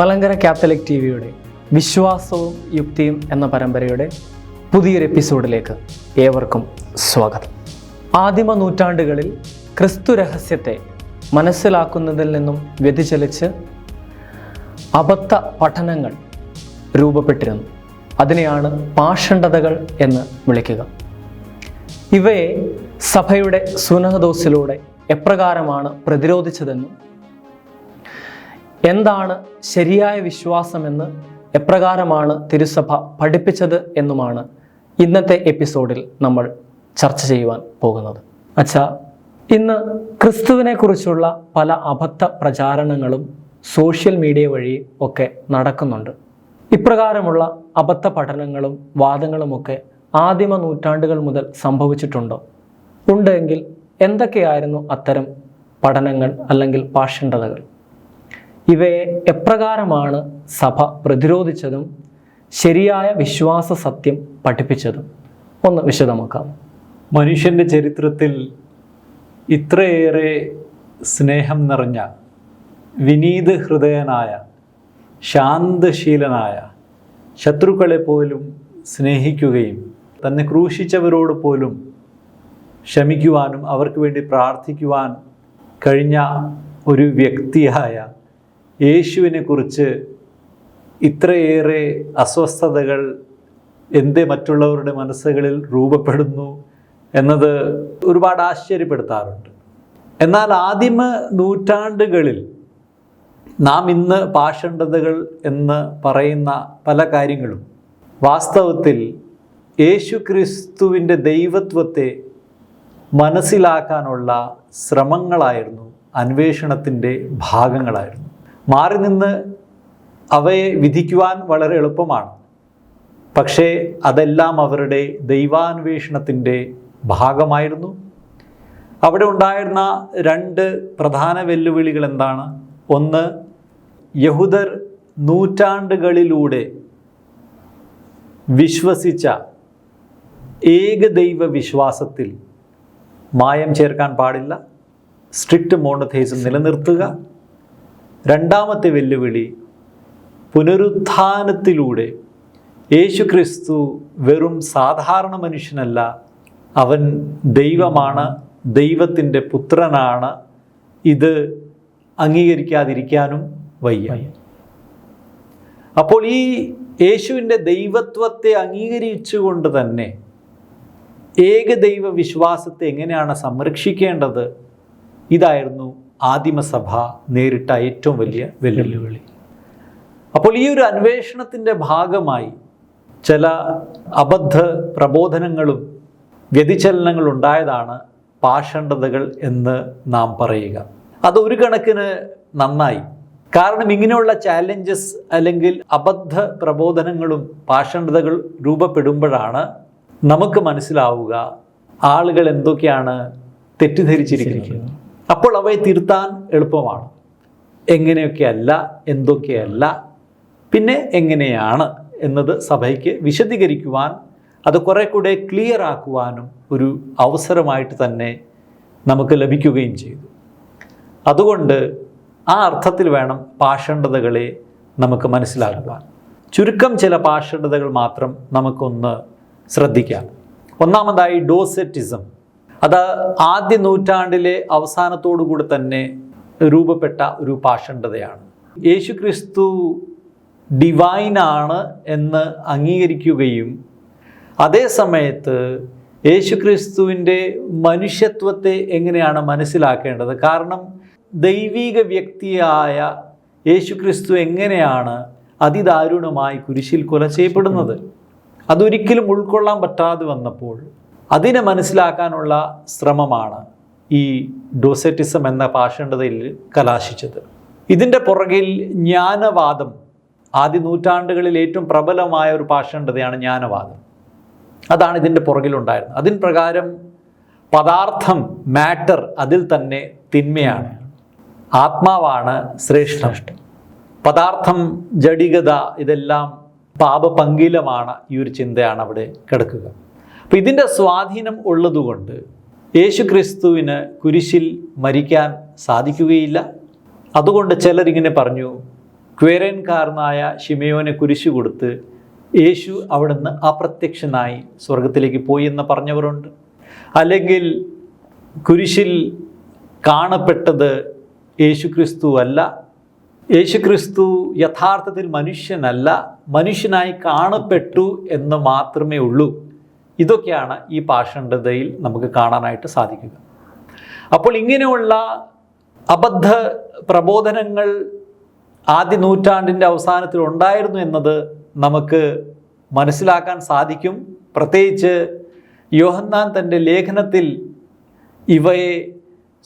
Malankara Catholic T വിയുടെ വിശ്വാസവും യുക്തിയും എന്ന പരമ്പരയുടെ പുതിയൊരു എപ്പിസോഡിലേക്ക് ഏവർക്കും സ്വാഗതം. ആദിമ നൂറ്റാണ്ടുകളിൽ ക്രിസ്തു രഹസ്യത്തെ മനസ്സിലാക്കുന്നതിൽ നിന്നും വ്യതിചലിച്ച് അബദ്ധ പഠനങ്ങൾ രൂപപ്പെട്ടിരുന്നു. അതിനെയാണ് പാഷണ്ഡതകൾ എന്ന് വിളിക്കുക. ഇവയെ സഭയുടെ സുനഹദോസിലൂടെ എപ്രകാരമാണ് പ്രതിരോധിച്ചതെന്നും എന്താണ് ശരിയായ വിശ്വാസമെന്ന് എപ്രകാരമാണ് തിരുസഭ പഠിപ്പിച്ചത് എന്നുമാണ് ഇന്നത്തെ എപ്പിസോഡിൽ നമ്മൾ ചർച്ച ചെയ്യുവാൻ പോകുന്നത്. അച്ഛാ ഇന്ന് ക്രിസ്തുവിനെക്കുറിച്ചുള്ള പല അബദ്ധ പ്രചാരണങ്ങളും സോഷ്യൽ മീഡിയ വഴി ഒക്കെ നടക്കുന്നുണ്ട്. ഇപ്രകാരമുള്ള അബദ്ധ പഠനങ്ങളും വാദങ്ങളുമൊക്കെ ആദിമ നൂറ്റാണ്ടുകൾ മുതൽ സംഭവിച്ചിട്ടുണ്ടോ? ഉണ്ടെങ്കിൽ എന്തൊക്കെയായിരുന്നു അത്തരം പഠനങ്ങൾ അല്ലെങ്കിൽ പാഷണ്ഡതകൾ? ഇവയെ എപ്രകാരമാണ് സഭ പ്രതിരോധിച്ചതും ശരിയായ വിശ്വാസ സത്യം പഠിപ്പിച്ചതും? ഒന്ന് വിശദമാക്കാം. മനുഷ്യന്റെ ചരിത്രത്തിൽ ഇത്രയേറെ സ്നേഹം നിറഞ്ഞ വിനീത ഹൃദയനായ ശാന്തശീലനായ ശത്രുക്കളെ പോലും സ്നേഹിക്കുകയും തന്നെ ക്രൂശിച്ചവരോട് പോലും ക്ഷമിക്കുവാനും അവർക്ക് വേണ്ടി പ്രാർത്ഥിക്കുവാൻ കഴിഞ്ഞ ഒരു വ്യക്തിയായ യേശുവിനെ കുറിച്ച് ഇത്രയേറെ അസ്വസ്ഥതകൾ എന്തേ മറ്റുള്ളവരുടെ മനസ്സുകളിൽ രൂപപ്പെടുന്നു എന്നത് ഒരുപാട് ആശ്ചര്യപ്പെടുത്താറുണ്ട്. എന്നാൽ ആദിമ നൂറ്റാണ്ടുകളിൽ നാം ഇന്ന് പാഷണ്ഡതകൾ എന്ന് പറയുന്ന പല കാര്യങ്ങളും വാസ്തവത്തിൽ യേശു ക്രിസ്തുവിന്റെ ദൈവത്വത്തെ മനസ്സിലാക്കാനുള്ള ശ്രമങ്ങളായിരുന്നു അന്വേഷണത്തിന്റെ ഭാഗങ്ങളായിരുന്നു. മാറി നിന്ന് അവയെ വിധിക്കുവാൻ വളരെ എളുപ്പമാണ്. പക്ഷേ അതെല്ലാം അവരുടെ ദൈവാന്വേഷണത്തിന്റെ ഭാഗമായിരുന്നു. അവിടെ ഉണ്ടായിരുന്ന രണ്ട് പ്രധാന വെല്ലുവിളികൾ എന്താണ്? ഒന്ന് യഹൂദർ നൂറ്റാണ്ടുകളിലൂടെ വിശ്വസിച്ച ഏകദൈവ വിശ്വാസത്തിൽ മായം ചേർക്കാൻ പാടില്ല. സ്ട്രിക്റ്റ് മോണോഥേസം നിലനിർത്തുക. രണ്ടാമത്തെ വെല്ലുവിളി പുനരുത്ഥാനത്തിലൂടെ യേശു ക്രിസ്തു വെറും സാധാരണ മനുഷ്യനല്ല അവൻ ദൈവമാണ് ദൈവത്തിന്റെ പുത്രനാണ്. ഇത് അംഗീകരിക്കാതിരിക്കാനും വയ്യ. അപ്പോൾ ഈ യേശുവിന്റെ ദൈവത്വത്തെ അംഗീകരിച്ചുകൊണ്ട് തന്നെ ഏകദൈവ വിശ്വാസത്തെ എങ്ങനെയാണ് സംരക്ഷിക്കേണ്ടത്? ഇതായിരുന്നു ആദിമസഭ നേരിട്ട ഏറ്റവും വലിയ വെല്ലുവിളി. അപ്പോൾ ഈ ഒരു അന്വേഷണത്തിന്റെ ഭാഗമായി ചില അബദ്ധ പ്രബോധനങ്ങളും വ്യതിചലനങ്ങളും ഉണ്ടായതാണ് പാഷണ്ഡതകൾ എന്ന് നാം പറയുക. അത് ഒരു കണക്കിന് നന്നായി. കാരണം ഇങ്ങനെയുള്ള ചാലഞ്ചസ് അല്ലെങ്കിൽ അബദ്ധ പ്രബോധനങ്ങളും പാഷണ്ഡതകൾ രൂപപ്പെടുമ്പോഴാണ് നമുക്ക് മനസ്സിലാവുക ആളുകൾ എന്തൊക്കെയാണ് തെറ്റിദ്ധരിച്ചിരിക്കുന്നത്. അപ്പോൾ അവയെ തിരുത്താൻ എളുപ്പമാണ്. എങ്ങനെയൊക്കെയല്ല എന്തൊക്കെയല്ല പിന്നെ എങ്ങനെയാണ് എന്നത് സഭയ്ക്ക് വിശദീകരിക്കുവാൻ അത് കുറെ കൂടെ ക്ലിയർ ആക്കുവാനും ഒരു അവസരമായിട്ട് തന്നെ നമുക്ക് ലഭിക്കുകയും ചെയ്തു. അതുകൊണ്ട് ആ അർത്ഥത്തിൽ വേണം പാഷണ്ഡതകളെ നമുക്ക് മനസ്സിലാക്കുവാൻ. ചുരുക്കം ചില പാഷണ്ഡതകൾ മാത്രം നമുക്കൊന്ന് ശ്രദ്ധിക്കാം. ഒന്നാമതായി ഡോസെറ്റിസം. അത് ആദ്യ നൂറ്റാണ്ടിലെ അവസാനത്തോടു കൂടി തന്നെ രൂപപ്പെട്ട ഒരു പാഷണ്ഡതയാണ്. യേശു ക്രിസ്തു ഡിവൈനാണ് എന്ന് അംഗീകരിക്കുകയും അതേ സമയത്ത് യേശുക്രിസ്തുവിന്റെ മനുഷ്യത്വത്തെ എങ്ങനെയാണ് മനസ്സിലാക്കേണ്ടത്? കാരണം ദൈവീക വ്യക്തിയായ യേശുക്രിസ്തു എങ്ങനെയാണ് അതിദാരുണമായി കുരിശിൽ കൊല ചെയ്യപ്പെടുന്നത്? അതൊരിക്കലും ഉൾക്കൊള്ളാൻ പറ്റാതെ വന്നപ്പോൾ അതിനെ മനസ്സിലാക്കാനുള്ള ശ്രമമാണ് ഈ ഡോസെറ്റിസം എന്ന പാഷണ്ഡതയിൽ കലാശിച്ചത്. ഇതിന്റെ പുറകിൽ ജ്ഞാനവാദം ആദ്യ നൂറ്റാണ്ടുകളിൽ ഏറ്റവും പ്രബലമായ ഒരു പാഷണ്ഡതയാണ് ജ്ഞാനവാദം. അതാണ് ഇതിന്റെ പുറകിലുണ്ടായിരുന്നത്. അതിന് പ്രകാരം പദാർത്ഥം മാറ്റർ അതിൽ തന്നെ തിന്മയാണ്. ആത്മാവാണ് ശ്രേഷ്ഠം. പദാർത്ഥം ജഡികത ഇതെല്ലാം പാപപങ്കിലമാണ് ഈ ഒരു ചിന്തയാണ് അവിടെ കിടക്കുക. അപ്പം ഇതിന്റെ സ്വാധീനം ഉള്ളതുകൊണ്ട് യേശു ക്രിസ്തുവിന് കുരിശിൽ മരിക്കാൻ സാധിക്കുകയില്ല. അതുകൊണ്ട് ചിലരിങ്ങനെ പറഞ്ഞു ക്വേരൻകാരനായ ഷിമയോനെ കുരിശു കൊടുത്ത് യേശു അവിടുന്ന് അപ്രത്യക്ഷനായി സ്വർഗത്തിലേക്ക് പോയി എന്ന് പറഞ്ഞവരുണ്ട്. അല്ലെങ്കിൽ കുരിശിൽ കാണപ്പെട്ടത് യേശു ക്രിസ്തു അല്ല. യേശു ക്രിസ്തു യഥാർത്ഥത്തിൽ മനുഷ്യനല്ല മനുഷ്യനായി കാണപ്പെട്ടു എന്ന് മാത്രമേ ഉള്ളൂ. ഇതൊക്കെയാണ് ഈ പാഷണ്ഡതയിൽ നമുക്ക് കാണാനായിട്ട് സാധിക്കുക. അപ്പോൾ ഇങ്ങനെയുള്ള അബദ്ധ പ്രബോധനങ്ങൾ ആദ്യ നൂറ്റാണ്ടിന്റെ അവസാനത്തിൽ ഉണ്ടായിരുന്നു എന്നത് നമുക്ക് മനസ്സിലാക്കാൻ സാധിക്കും. പ്രത്യേകിച്ച് യോഹന്നാൻ തന്റെ ലേഖനത്തിൽ ഇവയെ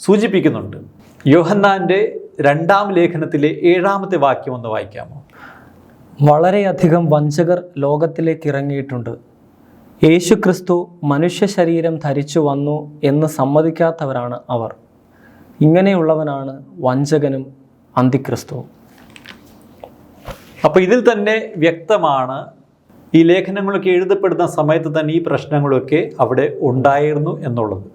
സൂചിപ്പിക്കുന്നുണ്ട്. യോഹന്നാന്റെ രണ്ടാം ലേഖനത്തിലെ ഏഴാമത്തെ വാക്യം ഒന്ന് വായിക്കാമോ? വളരെയധികം വഞ്ചകർ ലോകത്തിലേക്ക് ഇറങ്ങിയിട്ടുണ്ട്. യേശു ക്രിസ്തു മനുഷ്യ ശരീരം ധരിച്ചു വന്നു എന്ന് സമ്മതിക്കാത്തവരാണ് അവർ. ഇങ്ങനെയുള്ളവനാണ് വഞ്ചകനും അന്തിക്രിസ്തു അപ്പോൾ ഇതിൽ തന്നെ വ്യക്തമാണ് ഈ ലേഖനങ്ങളൊക്കെ എഴുതപ്പെടുന്ന സമയത്ത് തന്നെ ഈ പ്രശ്നങ്ങളൊക്കെ അവിടെ ഉണ്ടായിരുന്നു എന്നുള്ളത്.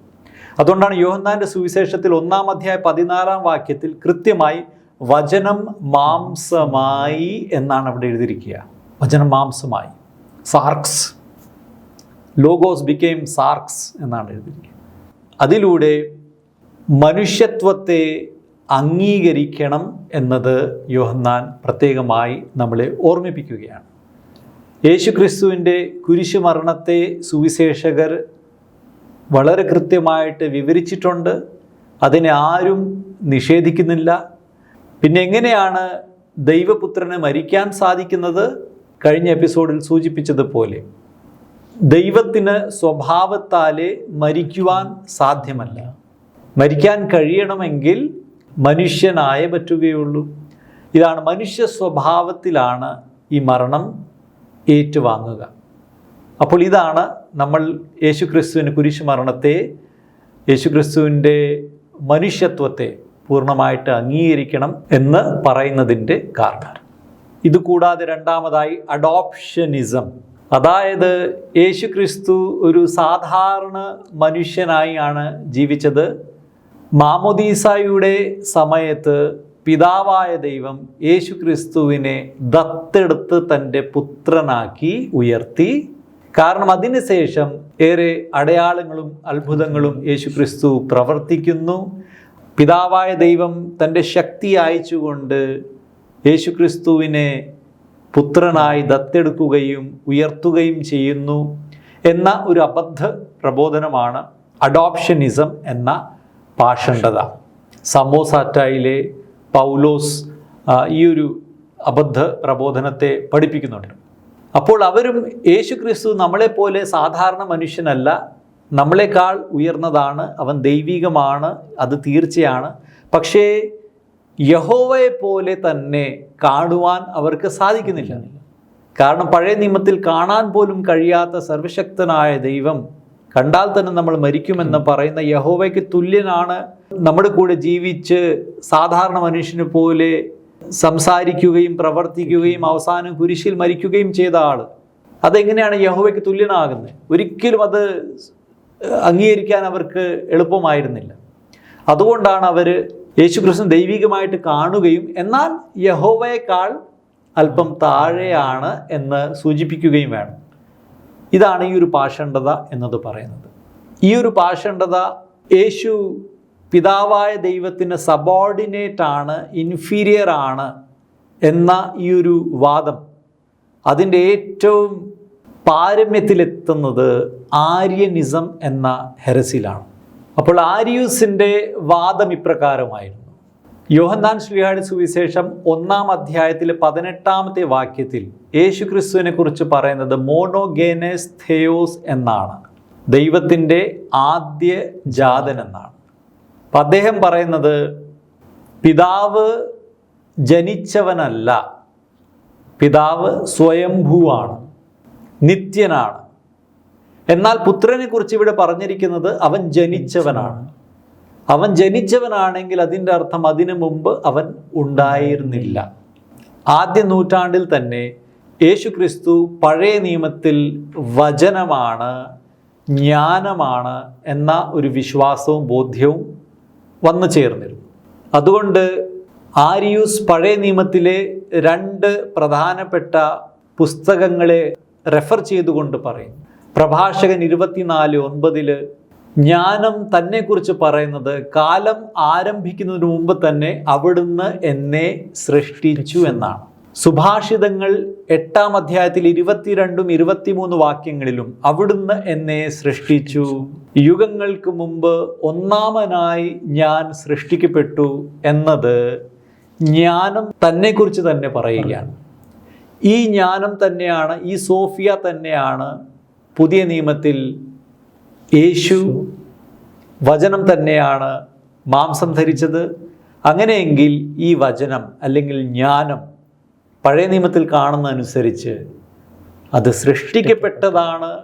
അതുകൊണ്ടാണ് യോഹന്നാന്റെ സുവിശേഷത്തിൽ ഒന്നാം അധ്യായ പതിനാലാം വാക്യത്തിൽ കൃത്യമായി വചനം മാംസമായി എന്നാണ് അവിടെ എഴുതിയിരിക്കുക. വചനം മാംസമായി. സാർക്സ്. ലോഗോസ് ബിക്കെയിം സാർക്സ് എന്നാണ് എഴുതിയിരിക്കുന്നത്. അതിലൂടെ മനുഷ്യത്വത്തെ അംഗീകരിക്കണം എന്നത് യോഹന്നാൻ പ്രത്യേകമായി നമ്മളെ ഓർമ്മിപ്പിക്കുകയാണ്. യേശുക്രിസ്തുവിന്റെ കുരിശുമരണത്തെ സുവിശേഷകർ വളരെ കൃത്യമായിട്ട് വിവരിച്ചിട്ടുണ്ട്. അതിനെ ആരും നിഷേധിക്കുന്നില്ല. പിന്നെ എങ്ങനെയാണ് ദൈവപുത്രന് മരിക്കാൻ സാധിക്കുന്നത്? കഴിഞ്ഞ എപ്പിസോഡിൽ സൂചിപ്പിച്ചതുപോലെ ദൈവത്തിന് സ്വഭാവത്താലെ മരിക്കുവാൻ സാധ്യമല്ല. മരിക്കാൻ കഴിയണമെങ്കിൽ മനുഷ്യനായ പറ്റുകയുള്ളൂ. ഇതാണ് മനുഷ്യ സ്വഭാവത്തിലാണ് ഈ മരണം ഏറ്റുവാങ്ങുക. അപ്പോൾ ഇതാണ് നമ്മൾ യേശുക്രിസ്തുവിന്റെ കുരിശു മരണത്തെ യേശുക്രിസ്തുവിന്റെ മനുഷ്യത്വത്തെ പൂർണമായിട്ട് അംഗീകരിക്കണം എന്ന് പറയുന്നതിന്റെ കാരണം. ഇതുകൂടാതെ രണ്ടാമതായി അഡോപ്ഷനിസം അതായത് യേശു ക്രിസ്തു ഒരു സാധാരണ മനുഷ്യനായി ആണ് ജീവിച്ചത്. മാമോദീസായുടെ സമയത്ത് പിതാവായ ദൈവം യേശു ക്രിസ്തുവിനെ ദത്തെടുത്ത് തന്റെ പുത്രനാക്കി ഉയർത്തി. കാരണം അതിനുശേഷം ഏറെ അടയാളങ്ങളും അത്ഭുതങ്ങളും യേശു ക്രിസ്തു പ്രവർത്തിക്കുന്നു. പിതാവായ ദൈവം തന്റെ ശക്തി അയച്ചുകൊണ്ട് യേശുക്രിസ്തുവിനെ പുത്രനായി ദത്തെടുക്കുകയും ഉയർത്തുകയും ചെയ്യുന്നു എന്ന ഒരു അബദ്ധ പ്രബോധനമാണ് അഡോപ്ഷനിസം എന്ന പാഷണ്ഡത. സമോസാറ്റായിലെ പൗലോസ് ഈ ഒരു അബദ്ധ പ്രബോധനത്തെ പഠിപ്പിക്കുന്നുണ്ട്. അപ്പോൾ അവരും യേശു ക്രിസ്തു നമ്മളെപ്പോലെ സാധാരണ മനുഷ്യനല്ല നമ്മളെക്കാൾ ഉയർന്നതാണ് അവൻ ദൈവികമാണ് അത് തീർച്ചയാണ്. പക്ഷേ യഹോവയെ പോലെ തന്നെ കാണുവാൻ അവർക്ക് സാധിക്കുന്നില്ല. കാരണം പഴയ നിയമത്തിൽ കാണാൻ പോലും കഴിയാത്ത സർവശക്തനായ ദൈവം കണ്ടാൽ തന്നെ നമ്മൾ മരിക്കുമെന്ന് പറയുന്ന യഹോവയ്ക്ക് തുല്യനാണ്. നമ്മുടെ കൂടെ ജീവിച്ച് സാധാരണ മനുഷ്യനെ പോലെ സംസാരിക്കുകയും പ്രവർത്തിക്കുകയും അവസാനം കുരിശിൽ മരിക്കുകയും ചെയ്ത ആൾ അതെങ്ങനെയാണ് യഹോവയ്ക്ക് തുല്യനാകുന്നത്? ഒരിക്കലും അത് അംഗീകരിക്കാൻ അവർക്ക് എളുപ്പമായിരുന്നില്ല. അതുകൊണ്ടാണ് അവർ യേശുക്രിസ്തു ദൈവികമായിട്ട് കാണുകയും എന്നാൽ യഹോവയേക്കാൾ അല്പം താഴെയാണ് എന്ന് സൂചിപ്പിക്കുകയും വേണം. ഇതാണ് ഈ ഒരു പാഷണ്ഡത എന്നത് പറയുന്നത്. ഈ ഒരു പാഷണ്ഡത യേശു പിതാവായ ദൈവത്തിന് സബോർഡിനേറ്റ് ആണ് ഇൻഫീരിയർ ആണ് എന്ന ഈ ഒരു വാദം അതിന്റെ ഏറ്റവും പാരമ്യത്തിലെത്തുന്നത് ആര്യനിസം എന്ന ഹെരസിലാണ് അപ്പോൾ ആരിയൂസിന്റെ വാദം ഇപ്രകാരമായിരുന്നു. യോഹന്നാൻ ശ്രീഹാട് സുവിശേഷം ഒന്നാം അധ്യായത്തിലെ പതിനെട്ടാമത്തെ വാക്യത്തിൽ യേശു ക്രിസ്തുവിനെ കുറിച്ച് പറയുന്നത് മോണോഗേനസ് തേയോസ് എന്നാണ്. ദൈവത്തിന്റെ ആദ്യ ജാതൻ എന്നാണ്. അപ്പം അദ്ദേഹം പറയുന്നത് പിതാവ് ജനിച്ചവനല്ല പിതാവ് സ്വയംഭൂവാണ് നിത്യനാണ്. എന്നാൽ പുത്രനെ കുറിച്ച് ഇവിടെ പറഞ്ഞിരിക്കുന്നത് അവൻ ജനിച്ചവനാണ്. അവൻ ജനിച്ചവനാണെങ്കിൽ അതിന്റെ അർത്ഥം അതിനു മുമ്പ് അവൻ ഉണ്ടായിരുന്നില്ല. ആദ്യ നൂറ്റാണ്ടിൽ തന്നെ യേശു ക്രിസ്തു പഴയ നിയമത്തിൽ വചനമാണ് ജ്ഞാനമാണ് എന്ന ഒരു വിശ്വാസവും ബോധ്യവും വന്നു ചേർന്നിരുന്നു. അതുകൊണ്ട് ആരിയൂസ് പഴയ നിയമത്തിലെ രണ്ട് പ്രധാനപ്പെട്ട പുസ്തകങ്ങളെ റെഫർ ചെയ്തുകൊണ്ട് പറയും പ്രഭാഷകൻ ഇരുപത്തിനാല് ഒൻപതിൽ ജ്ഞാനം തന്നെക്കുറിച്ച് പറയുന്നത് കാലം ആരംഭിക്കുന്നതിന് മുമ്പ് തന്നെ അവിടുന്ന് എന്നെ സൃഷ്ടിച്ചു എന്നാണ്. സുഭാഷിതങ്ങൾ എട്ടാം അധ്യായത്തിൽ ഇരുപത്തിരണ്ടും ഇരുപത്തിമൂന്ന് വാക്യങ്ങളിലും അവിടുന്ന് എന്നെ സൃഷ്ടിച്ചു. യുഗങ്ങൾക്ക് മുമ്പ് ഒന്നാമനായി ഞാൻ സൃഷ്ടിക്കപ്പെട്ടു എന്നത് ജ്ഞാനം തന്നെക്കുറിച്ച് തന്നെ പറയുകയാണ്. ഈ ജ്ഞാനം തന്നെയാണ് ഈ സോഫിയ തന്നെയാണ് പുതിയ നിയമത്തിൽ യേശു വചനം തന്നെയാണ് മാംസം ധരിച്ചത്. അങ്ങനെയെങ്കിൽ ഈ വചനം അല്ലെങ്കിൽ ജ്ഞാനം പഴയ നിയമത്തിൽ കാണുന്നതനുസരിച്ച് അത് സൃഷ്ടിക്കപ്പെട്ടതാണ്.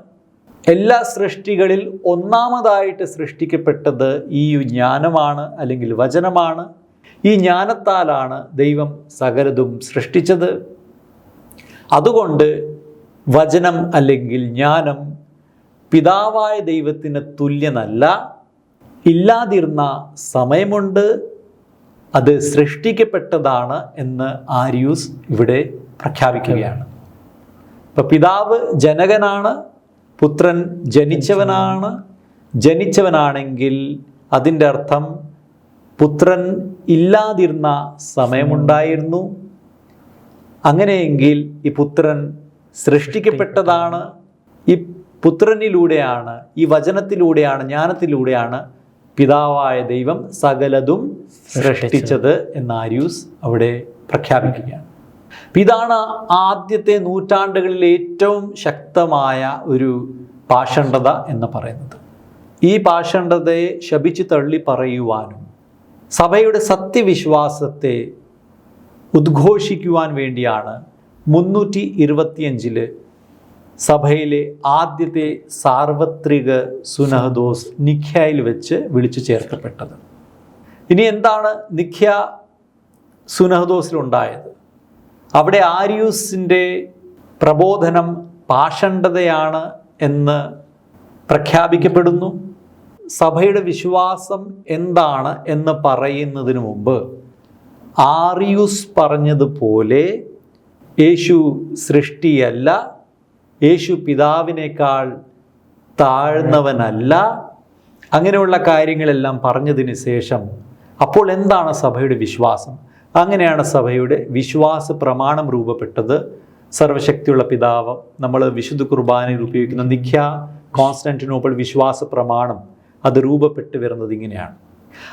എല്ലാ സൃഷ്ടികളിൽ ഒന്നാമതായിട്ട് സൃഷ്ടിക്കപ്പെട്ടത് ഈ ജ്ഞാനമാണ് അല്ലെങ്കിൽ വചനമാണ്. ഈ ജ്ഞാനത്താലാണ് ദൈവം സകലതും സൃഷ്ടിച്ചത്. അതുകൊണ്ട് വചനം അല്ലെങ്കിൽ ജ്ഞാനം പിതാവായ ദൈവത്തിന് തുല്യനല്ല ഇല്ലാതിരുന്ന സമയമുണ്ട്. അത് സൃഷ്ടിക്കപ്പെട്ടതാണ് എന്ന് ആര്യൂസ് ഇവിടെ പ്രഖ്യാപിക്കുകയാണ്. ഇപ്പൊ പിതാവ് ജനകനാണ് പുത്രൻ ജനിച്ചവനാണ്. ജനിച്ചവനാണെങ്കിൽ അതിന്റെ അർത്ഥം പുത്രൻ ഇല്ലാതിരുന്ന സമയമുണ്ടായിരുന്നു. അങ്ങനെയെങ്കിൽ ഈ പുത്രൻ സൃഷ്ടിക്കപ്പെട്ടതാണ് ഈ പുത്രനിലൂടെയാണ് ഈ വചനത്തിലൂടെയാണ് ജ്ഞാനത്തിലൂടെയാണ് പിതാവായ ദൈവം സകലതും സൃഷ്ടിച്ചത് എന്ന് ആര്യൂസ് അവിടെ പ്രഖ്യാപിക്കുകയാണ്. ഇതാണ് ആദ്യത്തെ നൂറ്റാണ്ടുകളിൽ ഏറ്റവും ശക്തമായ ഒരു പാഷണ്ഡത എന്ന് പറയുന്നത്. ഈ പാഷണ്ഡതയെ ശപിച്ചു തള്ളി പറയുവാനും സഭയുടെ സത്യവിശ്വാസത്തെ ഉദ്ഘോഷിക്കുവാൻ വേണ്ടിയാണ് മുന്നൂറ്റി ഇരുപത്തിയഞ്ചിൽ സഭയിലെ ആദ്യത്തെ സാർവത്രിക സുനഹദോസ് നിഖ്യയിൽ വെച്ച് വിളിച്ചു ചേർക്കപ്പെട്ടത്. ഇനി എന്താണ് നിഖ്യ സുനഹദോസിലുണ്ടായത്? അവിടെ ആര്യൂസിന്റെ പ്രബോധനം പാഷണ്ഡതയാണ് എന്ന് പ്രഖ്യാപിക്കപ്പെടുന്നു. സഭയുടെ വിശ്വാസം എന്താണ് എന്ന് പറയുന്നതിന് മുമ്പ് ആറിയൂസ് പറഞ്ഞതുപോലെ യേശു സൃഷ്ടിയല്ല യേശു പിതാവിനേക്കാൾ താഴ്ന്നവനല്ല. അങ്ങനെയുള്ള കാര്യങ്ങളെല്ലാം പറഞ്ഞതിന് ശേഷം അപ്പോൾ എന്താണ് സഭയുടെ വിശ്വാസം? അങ്ങനെയാണ് സഭയുടെ വിശ്വാസ പ്രമാണം രൂപപ്പെട്ടത്. സർവശക്തിയുള്ള പിതാവ് നമ്മൾ വിശുദ്ധ കുർബാനയിൽ ഉപയോഗിക്കുന്ന നിഖ്യ കോൺസ്റ്റന്റിനോപ്പിൾ വിശ്വാസ പ്രമാണം അത് രൂപപ്പെട്ട് വരുന്നത് ഇങ്ങനെയാണ്.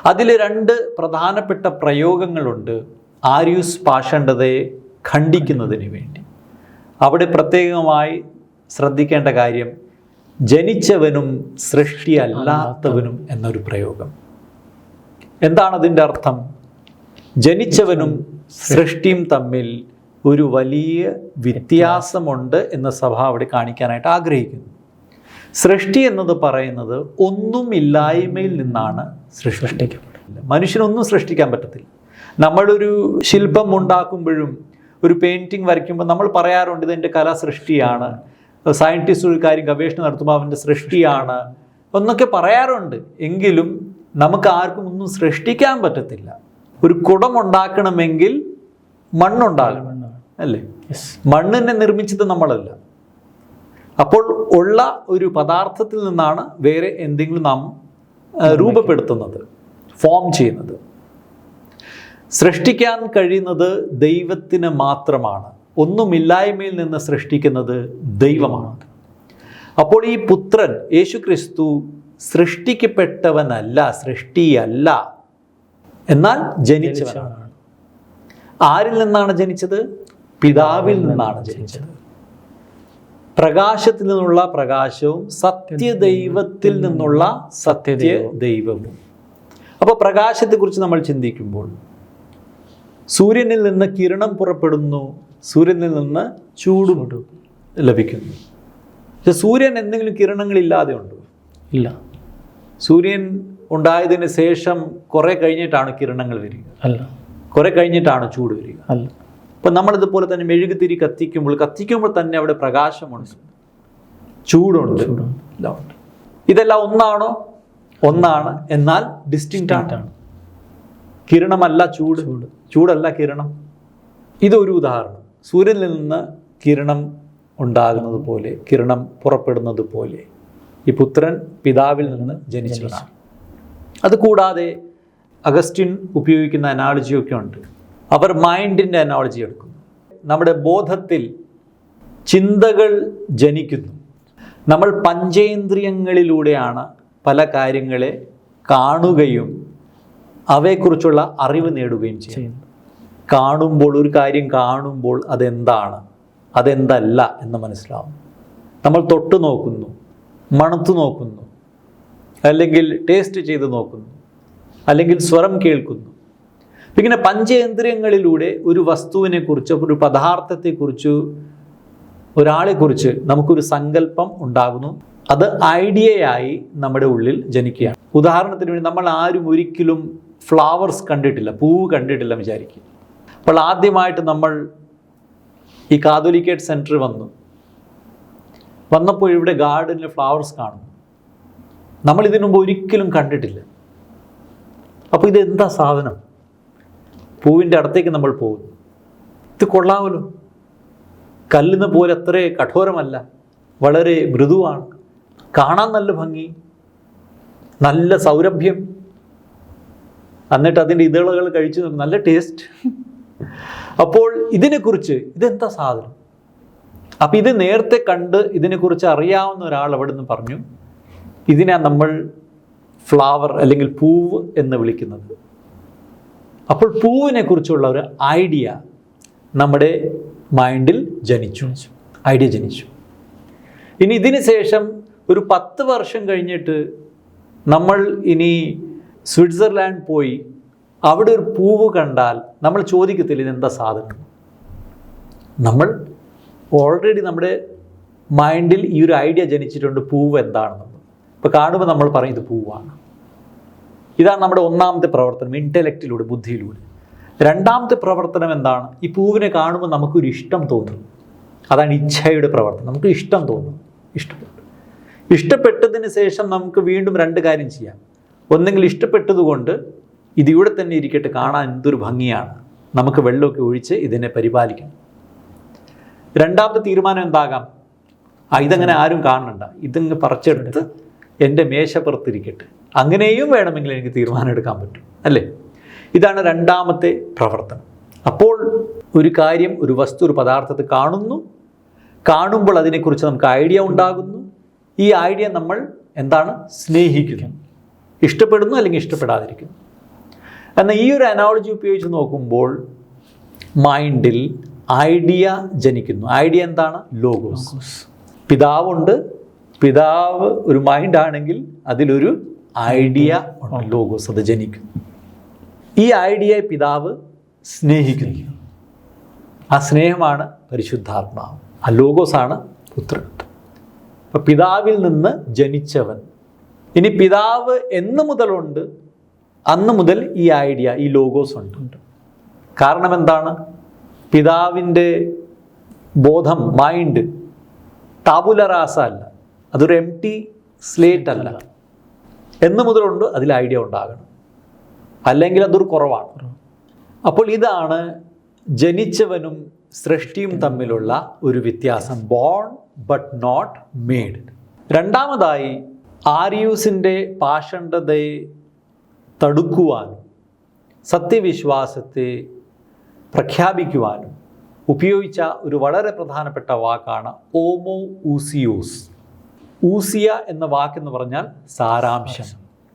അതിൽ രണ്ട് പ്രധാനപ്പെട്ട പ്രയോഗങ്ങളുണ്ട്. ആര്യൂസ് പാഷണ്ഡതയെ ഖണ്ഡിക്കുന്നതിന് വേണ്ടി. അവിടെ പ്രത്യേകമായി ശ്രദ്ധിക്കേണ്ട കാര്യം ജനിച്ചവനും സൃഷ്ടിയല്ലാത്തവനും എന്നൊരു പ്രയോഗം. എന്താണ് അതിന്റെ അർത്ഥം ജനിച്ചവനും സൃഷ്ടിയും തമ്മിൽ ഒരു വലിയ വ്യത്യാസമുണ്ട് എന്ന സഭ അവിടെ കാണിക്കാനായിട്ട് ആഗ്രഹിക്കുന്നു. സൃഷ്ടി എന്നത് പറയുന്നത് ഒന്നും ഇല്ലായ്മയിൽ നിന്നാണ് സൃഷ്ടിക്കപ്പെടുന്നത്. സൃഷ്ടിക്കപ്പെടും മനുഷ്യനൊന്നും സൃഷ്ടിക്കാൻ പറ്റത്തില്ല. നമ്മളൊരു ശില്പം ഉണ്ടാക്കുമ്പോഴും ഒരു പെയിന്റിങ് വരയ്ക്കുമ്പോൾ നമ്മൾ പറയാറുണ്ട് ഇതെന്റെ കലാസൃഷ്ടിയാണ്. സയന്റിസ്റ്റ് ഒരു കാര്യം ഗവേഷണം നടത്തുമ്പോൾ അവന്റെ സൃഷ്ടിയാണ്. എന്നൊക്കെ പറയാറുണ്ട്. എങ്കിലും നമുക്ക് ആർക്കും ഒന്നും സൃഷ്ടിക്കാൻ പറ്റത്തില്ല. ഒരു കുടമുണ്ടാക്കണമെങ്കിൽ മണ്ണുണ്ടാകണം. അല്ലേ? മണ്ണിനെ നിർമ്മിച്ചത് നമ്മളല്ല. അപ്പോൾ ഉള്ള ഒരു പദാർത്ഥത്തിൽ നിന്നാണ് വേറെ എന്തെങ്കിലും നാം രൂപപ്പെടുത്തുന്നത് ഫോം ചെയ്യുന്നത്. സൃഷ്ടിക്കാൻ കഴിയുന്നത് ദൈവത്തിന് മാത്രമാണ്. ഒന്നുമില്ലായ്മയിൽ നിന്ന് സൃഷ്ടിക്കുന്നത് ദൈവമാണ്. അപ്പോൾ ഈ പുത്രൻ യേശു ക്രിസ്തു സൃഷ്ടിക്കപ്പെട്ടവനല്ല സൃഷ്ടിയല്ല. എന്നാൽ ജനിച്ചവനാണ്. ആരിൽ നിന്നാണ് ജനിച്ചത്? പിതാവിൽ നിന്നാണ് ജനിച്ചത്. പ്രകാശത്തിൽ നിന്നുള്ള പ്രകാശവും സത്യദൈവത്തിൽ നിന്നുള്ള സത്യ ദൈവവും അപ്പോൾ പ്രകാശത്തെക്കുറിച്ച് നമ്മൾ ചിന്തിക്കുമ്പോൾ സൂര്യനിൽ നിന്ന് കിരണം പുറപ്പെടുന്നു. സൂര്യനിൽ നിന്ന് ചൂടും ലഭിക്കുന്നു. പക്ഷെ സൂര്യൻ എന്തെങ്കിലും കിരണങ്ങളില്ലാതെ ഉണ്ടോ? ഇല്ല. സൂര്യൻ ഉണ്ടായതിന് ശേഷം കുറെ കഴിഞ്ഞിട്ടാണ് കിരണങ്ങൾ വരിക. അല്ല. കുറെ കഴിഞ്ഞിട്ടാണ് ചൂട് വരിക. അല്ല. ഇപ്പം നമ്മളിതുപോലെ തന്നെ മെഴുകുതിരി കത്തിക്കുമ്പോൾ കത്തിക്കുമ്പോൾ തന്നെ അവിടെ പ്രകാശമുണ്ട്. ചൂടുണ്ട്. ചൂടുണ്ട്. എല്ലാം ഉണ്ട്. ഇതെല്ലാം ഒന്നാണോ? ഒന്നാണ്. എന്നാൽ ഡിസ്റ്റിങ്റ്റ് ആണ്. കിരണമല്ല ചൂട്. ചൂട്. ചൂടല്ല കിരണം. ഇതൊരു ഉദാഹരണം. സൂര്യനിൽ നിന്ന് കിരണം ഉണ്ടാകുന്നത് പോലെ കിരണം പുറപ്പെടുന്നത് പോലെ ഈ പുത്രൻ പിതാവിൽ നിന്ന് ജനിച്ചതാണ് അതുകൂടാതെ അഗസ്റ്റിൻ ഉപയോഗിക്കുന്ന അനാളജിയൊക്കെ ഉണ്ട്. അവർ മൈൻഡിന്റെ അനാളജി എടുക്കുന്നു. നമ്മുടെ ബോധത്തിൽ ചിന്തകൾ ജനിക്കുന്നു. നമ്മൾ പഞ്ചേന്ദ്രിയങ്ങളിലൂടെയാണ് പല കാര്യങ്ങളെ കാണുകയും അവയെക്കുറിച്ചുള്ള അറിവ് നേടുകയും ചെയ്യും കാണുമ്പോൾ ഒരു കാര്യം കാണുമ്പോൾ അതെന്താണ്? അതെന്തല്ല എന്ന് മനസ്സിലാവും. നമ്മൾ തൊട്ട് നോക്കുന്നു മണത്തു നോക്കുന്നു അല്ലെങ്കിൽ ടേസ്റ്റ് ചെയ്ത് നോക്കുന്നു അല്ലെങ്കിൽ സ്വരം കേൾക്കുന്നു. ഇങ്ങനെ പഞ്ചേന്ദ്രിയങ്ങളിലൂടെ ഒരു വസ്തുവിനെക്കുറിച്ച് ഒരു പദാർത്ഥത്തെക്കുറിച്ച് ഒരാളെക്കുറിച്ച് നമുക്കൊരു സങ്കല്പം ഉണ്ടാകുന്നു. അത് ഐഡിയയായി നമ്മുടെ ഉള്ളിൽ ജനിക്കുകയാണ്. ഉദാഹരണത്തിന് വേണ്ടി നമ്മൾ ആരും ഒരിക്കലും ഫ്ലവേഴ്സ് കണ്ടിട്ടില്ല പൂവ് കണ്ടിട്ടില്ല വിചാരിക്കും. അപ്പോൾ ആദ്യമായിട്ട് നമ്മൾ ഈ കാതോലിക്കേറ്റ് സെന്റർ വന്നു. വന്നപ്പോൾ ഇവിടെ ഗാർഡനിൽ ഫ്ലവേഴ്സ് കാണുന്നു. നമ്മൾ ഇതിനു മുമ്പ് ഒരിക്കലും കണ്ടിട്ടില്ല. അപ്പോൾ ഇത് എന്താ സാധനം? പൂവിന്റെ അടുത്തേക്ക് നമ്മൾ പോകുന്നു. ഇത് കൊള്ളാമല്ലോ. കല്ലിന് പോലെ അത്ര കഠോരമല്ല. വളരെ മൃദുവാണ്. കാണാൻ നല്ല ഭംഗി. നല്ല സൗരഭ്യം. എന്നിട്ട് അതിന്റെ ഇതളുകൾ കഴിച്ചു നല്ല ടേസ്റ്റ് അപ്പോൾ ഇതിനെക്കുറിച്ച് ഇതെന്താ സാധനം? അപ്പം ഇത് നേരത്തെ കണ്ട് ഇതിനെക്കുറിച്ച് അറിയാവുന്ന ഒരാൾ അവിടെ നിന്ന് പറഞ്ഞു ഇതിനെ നമ്മൾ ഫ്ലവർ അല്ലെങ്കിൽ പൂവ് എന്ന് വിളിക്കുന്നത്. അപ്പോൾ പൂവിനെ കുറിച്ചുള്ള ഒരു ഐഡിയ നമ്മുടെ മൈൻഡിൽ ജനിച്ചു. ഐഡിയ ജനിച്ചു. ഇനി ഇതിന് ശേഷം ഒരു പത്ത് വർഷം കഴിഞ്ഞിട്ട് നമ്മൾ ഇനി സ്വിറ്റ്സർലാൻഡ് പോയി അവിടെ ഒരു പൂവ് കണ്ടാൽ നമ്മൾ ചോദിക്കത്തില്ല ഇതെന്താ സാധനം നമ്മൾ ഓൾറെഡി നമ്മുടെ മൈൻഡിൽ ഈ ഒരു ഐഡിയ ജനിച്ചിട്ടുണ്ട് പൂവ് എന്താണെന്നുള്ളത്. ഇപ്പോൾ കാണുമ്പോൾ നമ്മൾ പറയും ഇത് പൂവാണ്. ഇതാണ് നമ്മുടെ ഒന്നാമത്തെ പ്രവർത്തനം ഇന്റലക്റ്റിലൂടെ ബുദ്ധിയിലൂടെ. രണ്ടാമത്തെ പ്രവർത്തനം എന്താണ്? ഈ പൂവിനെ കാണുമ്പോൾ നമുക്കൊരു ഇഷ്ടം തോന്നും. അതാണ് ഇച്ഛയുടെ പ്രവർത്തനം. നമുക്ക് ഇഷ്ടം തോന്നും. ഇഷ്ടപ്പെട്ടു. ഇഷ്ടപ്പെട്ടതിന് ശേഷം നമുക്ക് വീണ്ടും രണ്ട് കാര്യം ചെയ്യാം. ഒന്നെങ്കിൽ ഇഷ്ടപ്പെട്ടതുകൊണ്ട് ഇത് ഇവിടെ തന്നെ ഇരിക്കട്ടെ കാണാൻ എന്തൊരു ഭംഗിയാണ്. നമുക്ക് വെള്ളമൊക്കെ ഒഴിച്ച് ഇതിനെ പരിപാലിക്കണം. രണ്ടാമത്തെ തീരുമാനം എന്താകാം? ആ ഇതങ്ങനെ ആരും കാണണ്ട. ഇതിങ്ങ് പറിച്ചെടുത്ത് എന്റെ മേശപ്പുറത്തിരിക്കട്ടെ. അങ്ങനെയും വേണമെങ്കിൽ എനിക്ക് തീരുമാനം എടുക്കാൻ പറ്റും അല്ലേ? ഇതാണ് രണ്ടാമത്തെ പ്രവർത്തനം. അപ്പോൾ ഒരു കാര്യം ഒരു വസ്തു ഒരു പദാർത്ഥത്തെ കാണുന്നു. കാണുമ്പോൾ അതിനെക്കുറിച്ച് നമുക്ക് ഐഡിയ ഉണ്ടാകുന്നു. ഈ ഐഡിയ നമ്മൾ എന്താണ്? സ്നേഹിക്കുന്നു. ഇഷ്ടപ്പെടുന്നു അല്ലെങ്കിൽ ഇഷ്ടപ്പെടാതിരിക്കുന്നു. എന്നാൽ ഈ ഒരു അനോളജി ഉപയോഗിച്ച് നോക്കുമ്പോൾ മൈൻഡിൽ ഐഡിയ ജനിക്കുന്നു. ഐഡിയ എന്താണ്? ലോഗോസ് പിതാവുണ്ട്. പിതാവ് ഒരു മൈൻഡ് ആണെങ്കിൽ അതിലൊരു ഐഡിയ ഉണ്ട്. ലോഗോസ് അത് ജനിക്കും. ഈ ഐഡിയ പിതാവ് സ്നേഹിക്കുന്നു. ആ സ്നേഹമാണ് പരിശുദ്ധാത്മാവ്. ആ ലോഗോസാണ് പുത്രൻ. അപ്പം പിതാവിൽ നിന്ന് ജനിച്ചവൻ ഇനി പിതാവ് എന്ന് മുതലുണ്ട് അന്ന് മുതൽ ഈ ഐഡിയ ഈ ലോഗോസ് ഉണ്ട്. കാരണം എന്താണ്? പിതാവിന്റെ ബോധം മൈൻഡ് ടാബുലറാസ അല്ല. അതൊരു എം ടി സ്ലേറ്റ് അല്ല. എന്ന് മുതലുണ്ട് അതിൽ ഐഡിയ ഉണ്ടാകണം. അല്ലെങ്കിൽ അതൊരു കുറവാണ്. അപ്പോൾ ഇതാണ് ജനിച്ചവനും സൃഷ്ടിയും തമ്മിലുള്ള ഒരു വ്യത്യാസം. ബോൺ ബട്ട് നോട്ട് മെയ്ഡ് രണ്ടാമതായി ആര്യൂസിന്റെ പാഷണ്ഡതയെ തടുക്കുവാനും സത്യവിശ്വാസത്തെ പ്രഖ്യാപിക്കുവാനും ഉപയോഗിച്ച ഒരു വളരെ പ്രധാനപ്പെട്ട വാക്കാണ് ഓമോ ഊസിയോസ്. ഊസിയ എന്ന വാക്കെന്ന് പറഞ്ഞാൽ സാരാംശം.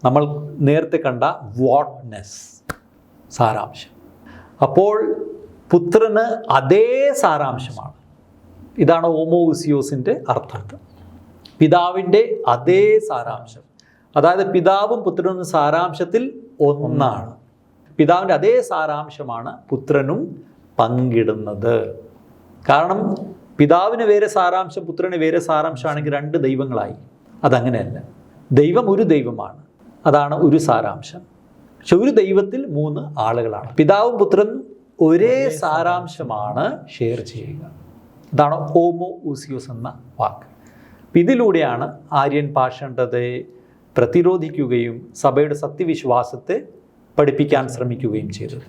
നമ്മൾ നേരത്തെ കണ്ട വാട്ട്നെസ് സാരാംശം. അപ്പോൾ പുത്രന് അതേ സാരാംശമാണ്. ഇതാണ് ഓമോ ഊസിയോസിന്റെ അർത്ഥം. പിതാവിന്റെ അതേ സാരാംശം. അതായത് പിതാവും പുത്രനും സാരാംശത്തിൽ ഒന്നാണ്. പിതാവിന്റെ അതേ സാരാംശമാണ് പുത്രനും പങ്കിടുന്നത്. കാരണം പിതാവിന് വേറെ സാരാംശം പുത്രന് വേറെ സാരാംശമാണെങ്കിൽ രണ്ട് ദൈവങ്ങളായി. അതങ്ങനെയല്ല. ദൈവം ഒരു ദൈവമാണ്. അതാണ് ഒരു സാരാംശം. പക്ഷെ ഒരു ദൈവത്തിൽ മൂന്ന് ആളുകളാണ്. പിതാവും പുത്രനും ഒരേ സാരാംശമാണ് ഷെയർ ചെയ്യുക. അതാണ് ഹോമോ ഊസിയോസ് എന്ന വാക്ക്. ഇതിലൂടെയാണ് ആര്യൻ പാഷണ്ഡതയെ പ്രതിരോധിക്കുകയും സഭയുടെ സത്യവിശ്വാസത്തെ പഠിപ്പിക്കാൻ ശ്രമിക്കുകയും ചെയ്തത്.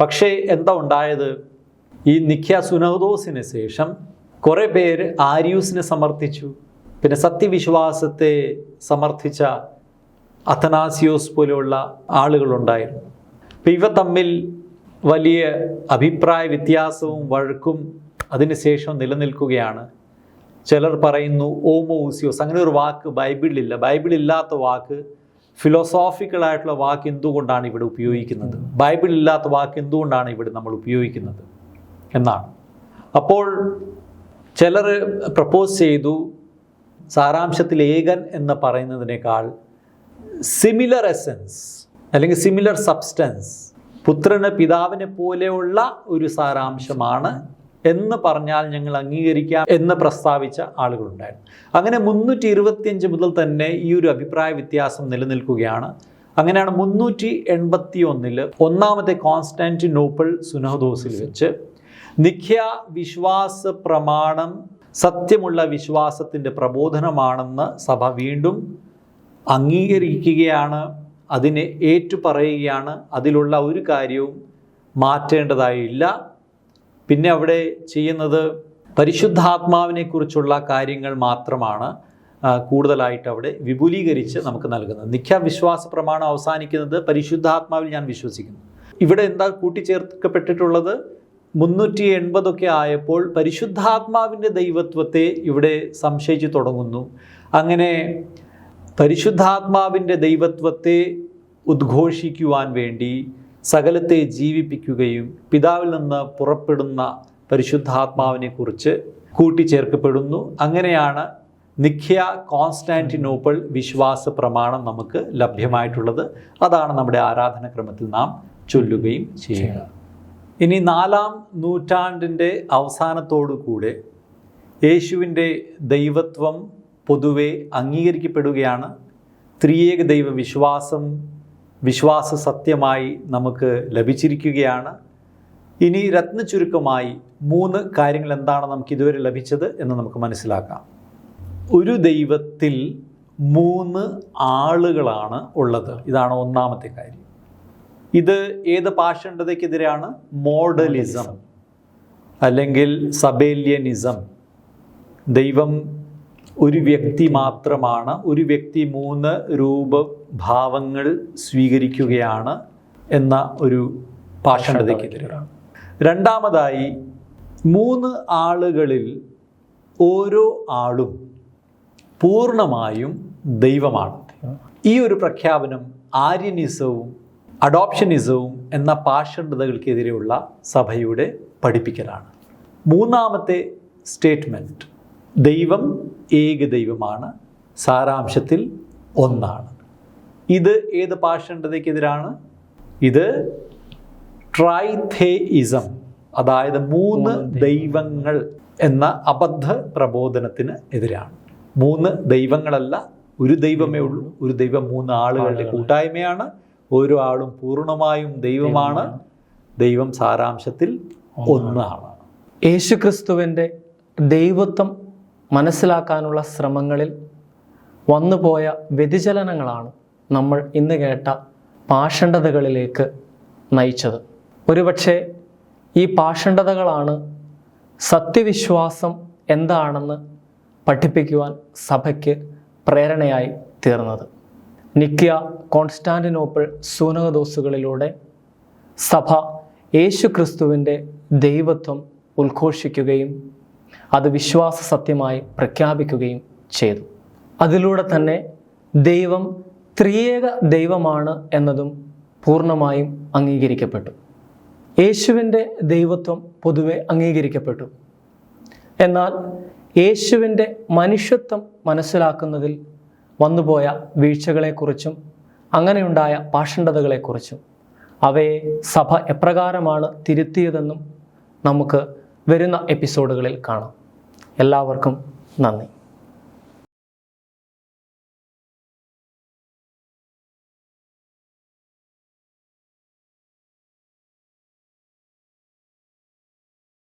പക്ഷേ എന്താ ഉണ്ടായത്? ഈ നിഖ്യ സുനഹദോസിന് ശേഷം കുറേ പേര് ആര്യൂസിനെ സമർത്ഥിച്ചു. പിന്നെ സത്യവിശ്വാസത്തെ സമർത്ഥിച്ച അഥനാസിയോസ് പോലെയുള്ള ആളുകളുണ്ടായിരുന്നു. അപ്പം ഇവ തമ്മിൽ വലിയ അഭിപ്രായ വ്യത്യാസവും വഴക്കും അതിനുശേഷം നിലനിൽക്കുകയാണ്. ചിലർ പറയുന്നു ഓമോസിയോസ് അങ്ങനെ ഒരു വാക്ക് ബൈബിളിലില്ല. ബൈബിളില്ലാത്ത വാക്ക് ഫിലോസോഫിക്കൽ ആയിട്ടുള്ള വാക്ക് എന്തുകൊണ്ടാണ് ഇവിടെ ഉപയോഗിക്കുന്നത്? ബൈബിളില്ലാത്ത വാക്ക് എന്തുകൊണ്ടാണ് ഇവിടെ നമ്മൾ ഉപയോഗിക്കുന്നത്? എന്നാണ്. അപ്പോൾ ചിലർ പ്രപ്പോസ് ചെയ്തു സാരാംശത്തിൽ ഏകൻ എന്ന് പറയുന്നതിനേക്കാൾ സിമിലർ എസൻസ് അല്ലെങ്കിൽ സിമിലർ സബ്സ്റ്റൻസ് പുത്രന് പിതാവിനെ പോലെയുള്ള ഒരു സാരാംശമാണ് എന്ന് പറഞ്ഞാൽ ഞങ്ങൾ അംഗീകരിക്കാം എന്ന് പ്രസ്താവിച്ച ആളുകളുണ്ടായിരുന്നു. അങ്ങനെ മുന്നൂറ്റി ഇരുപത്തിയഞ്ച് മുതൽ തന്നെ ഈ ഒരു അഭിപ്രായ വ്യത്യാസം നിലനിൽക്കുകയാണ്. അങ്ങനെയാണ് മുന്നൂറ്റി എൺപത്തി ഒന്നിൽ ഒന്നാമത്തെ കോൺസ്റ്റാന്റിനോപ്പിൾ സുനഹദോസിൽ വെച്ച് നിഖ്യ വിശ്വാസ പ്രമാണം സത്യമുള്ള വിശ്വാസത്തിന്റെ പ്രബോധനമാണെന്ന് സഭ വീണ്ടും അംഗീകരിക്കുകയാണ് അതിനെ ഏറ്റുപറയുകയാണ് അതിലുള്ള ഒരു കാര്യവും മാറ്റേണ്ടതായില്ല. പിന്നെ അവിടെ ചെയ്യുന്നത് പരിശുദ്ധാത്മാവിനെ കുറിച്ചുള്ള കാര്യങ്ങൾ മാത്രമാണ് കൂടുതലായിട്ട് അവിടെ വിപുലീകരിച്ച് നമുക്ക് നൽകുന്നത്. നിഖ്യാവിശ്വാസ പ്രമാണം അവസാനിക്കുന്നത് പരിശുദ്ധാത്മാവിൽ ഞാൻ വിശ്വസിക്കുന്നു. ഇവിടെ എന്താ കൂട്ടിച്ചേർക്കപ്പെട്ടിട്ടുള്ളത്? മുന്നൂറ്റി എൺപതൊക്കെ ആയപ്പോൾ പരിശുദ്ധാത്മാവിന്റെ ദൈവത്വത്തെ ഇവിടെ സംശയിച്ചു തുടങ്ങുന്നു. അങ്ങനെ പരിശുദ്ധാത്മാവിന്റെ ദൈവത്വത്തെ ഉദ്ഘോഷിക്കുവാൻ വേണ്ടി സകലത്തെ ജീവിപ്പിക്കുകയും പിതാവിൽ നിന്ന് പുറപ്പെടുന്ന പരിശുദ്ധാത്മാവിനെക്കുറിച്ച് കൂട്ടിച്ചേർക്കപ്പെടുന്നു. അങ്ങനെയാണ് നിഖ്യ കോൺസ്റ്റാന്റിനോപ്പിൾ വിശ്വാസ പ്രമാണം നമുക്ക് ലഭ്യമായിട്ടുള്ളത്. അതാണ് നമ്മുടെ ആരാധനക്രമത്തിൽ നാം ചൊല്ലുകയും ചെയ്യുക ഇനി നാലാം നൂറ്റാണ്ടിന്റെ അവസാനത്തോടു കൂടെ യേശുവിന്റെ ദൈവത്വം പൊതുവെ അംഗീകരിക്കപ്പെടുകയാണ്. ത്രിയേക ദൈവ വിശ്വാസം വിശ്വാസ സത്യമായി നമുക്ക് ലഭിച്ചിരിക്കുകയാണ്. ഇനി രത്ന ചുരുക്കമായി മൂന്ന് കാര്യങ്ങൾ എന്താണ് നമുക്ക് ഇതുവരെ ലഭിച്ചത് എന്ന് നമുക്ക് മനസ്സിലാക്കാം. ഒരു ദൈവത്തിൽ മൂന്ന് ആളുകളാണ് ഉള്ളത്. ഇതാണ് ഒന്നാമത്തെ കാര്യം. ഇത് ഏത് പാഷണ്ഡതയ്ക്കെതിരെയാണ്? മോഡലിസം. അല്ലെങ്കിൽ സബേലിയനിസം. ദൈവം ഒരു വ്യക്തി മാത്രമാണ് ഒരു വ്യക്തി മൂന്ന് രൂപഭാവങ്ങൾ സ്വീകരിക്കുകയാണ് എന്ന ഒരു പാഷണ്ഡതയ്ക്കെതിരാണ്. രണ്ടാമതായി മൂന്ന് ആളുകളിൽ ഓരോ ആളും പൂർണമായും ദൈവമാണ്. ഈ ഒരു പ്രഖ്യാപനം ആര്യനിസവും അഡോപ്ഷനിസവും എന്ന പാഷണ്ഡതകൾക്കെതിരെയുള്ള സഭയുടെ പഠിപ്പിക്കലാണ്. മൂന്നാമത്തെ സ്റ്റേറ്റ്മെന്റ് ദൈവം ഏക ദൈവമാണ് സാരാംശത്തിൽ ഒന്നാണ്. ഇത് ഏത് പാഷണ്ഡതയ്ക്കെതിരാണ്? ഇത് ട്രൈഥേയിസം അതായത് മൂന്ന് ദൈവങ്ങൾ. എന്ന അബദ്ധ പ്രബോധനത്തിന് എതിരാണ്. മൂന്ന് ദൈവങ്ങളല്ല ഒരു ദൈവമേ ഉള്ളൂ. ഒരു ദൈവം മൂന്ന് ആളുകളുടെ കൂട്ടായ്മയാണ്. ഓരോ ആളും പൂർണമായും ദൈവമാണ്. ദൈവം സാരാംശത്തിൽ ഒന്നാണ്. യേശുക്രിസ്തുവിന്റെ ദൈവത്വം മനസ്സിലാക്കാനുള്ള ശ്രമങ്ങളിൽ വന്നുപോയ വ്യതിചലനങ്ങളാണ് നമ്മൾ ഇന്ന് കേട്ട പാഷണ്ഡതകളിലേക്ക് നയിച്ചത്. ഒരുപക്ഷെ ഈ പാഷണ്ഡതകളാണ് സത്യവിശ്വാസം എന്താണെന്ന് പഠിപ്പിക്കുവാൻ സഭയ്ക്ക് പ്രേരണയായി തീർന്നത്. നിക്കിയ കോൺസ്റ്റാന്റിനോപ്പിൾ സൂനകദോസുകളിലൂടെ സഭ യേശു ക്രിസ്തുവിന്റെ ദൈവത്വം ഉദ്ഘോഷിക്കുകയും അത് വിശ്വാസ സത്യമായി പ്രഖ്യാപിക്കുകയും ചെയ്തു. അതിലൂടെ തന്നെ ദൈവം ത്രിയേക ദൈവമാണ് എന്നതും പൂർണമായും അംഗീകരിക്കപ്പെട്ടു. യേശുവിന്റെ ദൈവത്വം പൊതുവെ അംഗീകരിക്കപ്പെട്ടു. എന്നാൽ യേശുവിന്റെ മനുഷ്യത്വം മനസ്സിലാക്കുന്നതിൽ വന്നുപോയ വീഴ്ചകളെക്കുറിച്ചും അങ്ങനെയുണ്ടായ പാഷണ്ഡതകളെക്കുറിച്ചും അവയെ സഭ എപ്രകാരമാണ് തിരുത്തിയതെന്നും നമുക്ക് വരുന്ന എപ്പിസോഡുകളിൽ കാണാം. എല്ലാവർക്കും നന്ദി.